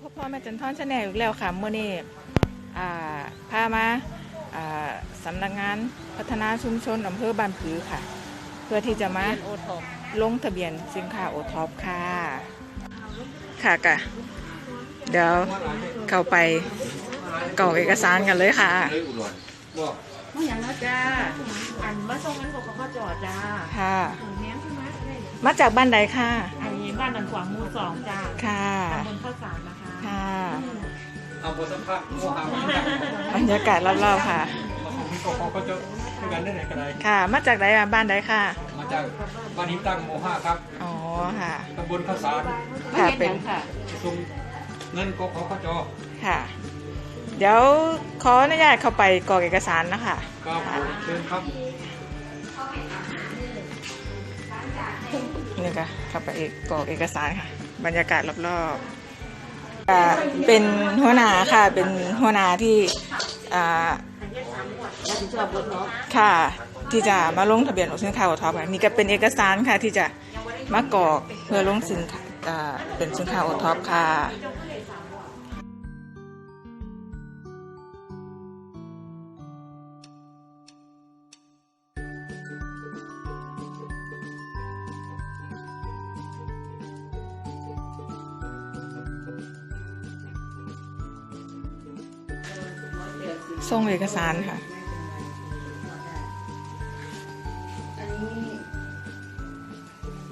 พ่อพ่อแม่จันทอนชาแนลอีกแล้วค่ะเมื่อนี้อ่าพามาอ่าสำนักงานพัฒนาชุมชนอำเภอบ้านผือค่ะ เพื่อที่จะมาโอท็อปลงทะเบียนสินค้าโอท็อปค่ะ ค่ะกะเดี๋ยวเข้าไปกรอกเอกสารกันเลยค่ะไม่อย่างนั้นจ้าอันมาส่งนั้นก็เขาจอดจ้าค่ะถึงแม้ใช่ไหมมาจากบ้านใดค่ะ อันนี้บ้านดันขวางหมูสองจ้าค่ะตำบลข้าวสารนะคะค่ะเอา บทสัมภาษณ์โมหะมาจากบรรยากาศรอบๆค่ะของพี่ก็เขาก็จะคุยกันได้ไหนกันไดค่ะ มาจากไหนอะบ้านใดค่ะ มาจากบ้านหินตั้งโมหะครับ อ๋อค่ะตำบลข้าวสารค่ะเป็นค่ะซุมเงินกขอขจค่ะ เดี๋ยวขออนุญาตเข้าไปกรอกเอกสารนะคะครับผมเชิญครับนี่ค่ะเข้าไปเอกกรอกเอกสารค่ะ บรรยากาศรอบๆอ่า เป็นหัวหน้าค่ะ เป็นหัวหน้าที่ค่ะ ที่จะมาลงทะเบียนออกสินค้าโอท็อปค่ะนี่ก็เป็นเอกสารค่ะที่จะมากรอกเพื่อลงสินค้าอ่าเป็นสินค้าโอท็อปค่ะ ส่งเอกสารค่ะ อันนี้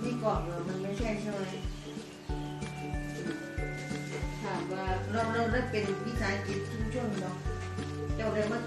นี่กล่องเหรอมันไม่ใช่ใช่ไหมถามว่าเราเราได้เป็นวิสาหกิจชุมชนเนาะเจ้าได้มา